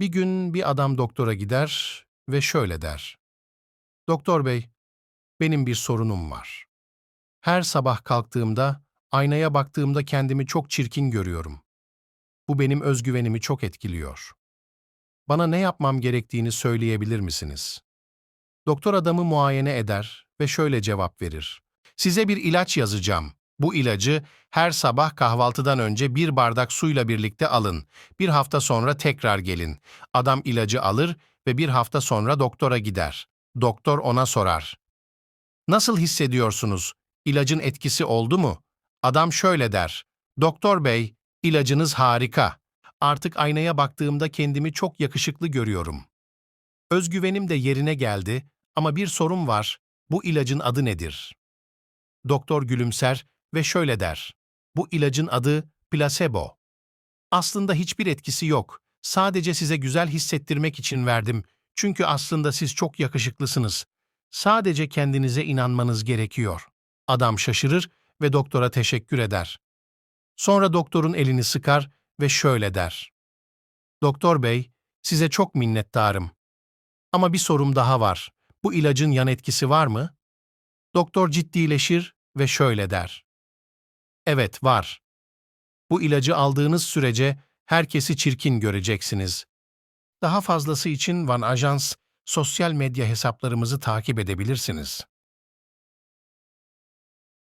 Bir gün bir adam doktora gider ve şöyle der. Doktor bey, benim bir sorunum var. Her sabah kalktığımda, aynaya baktığımda kendimi çok çirkin görüyorum. Bu benim özgüvenimi çok etkiliyor. Bana ne yapmam gerektiğini söyleyebilir misiniz? Doktor adamı muayene eder ve şöyle cevap verir. Size bir ilaç yazacağım. Bu ilacı her sabah kahvaltıdan önce bir bardak suyla birlikte alın. Bir hafta sonra tekrar gelin. Adam ilacı alır ve bir hafta sonra doktora gider. Doktor ona sorar. Nasıl hissediyorsunuz? İlacın etkisi oldu mu? Adam şöyle der. Doktor bey, ilacınız harika. Artık aynaya baktığımda kendimi çok yakışıklı görüyorum. Özgüvenim de yerine geldi ama bir sorun var. Bu ilacın adı nedir? Doktor gülümser ve şöyle der. Bu ilacın adı plasebo. Aslında hiçbir etkisi yok. Sadece size güzel hissettirmek için verdim. Çünkü aslında siz çok yakışıklısınız. Sadece kendinize inanmanız gerekiyor. Adam şaşırır ve doktora teşekkür eder. Sonra doktorun elini sıkar ve şöyle der. Doktor bey, size çok minnettarım. Ama bir sorum daha var. Bu ilacın yan etkisi var mı? Doktor ciddileşir ve şöyle der. Evet, var. Bu ilacı aldığınız sürece herkesi çirkin göreceksiniz. Daha fazlası için Van Ajans sosyal medya hesaplarımızı takip edebilirsiniz.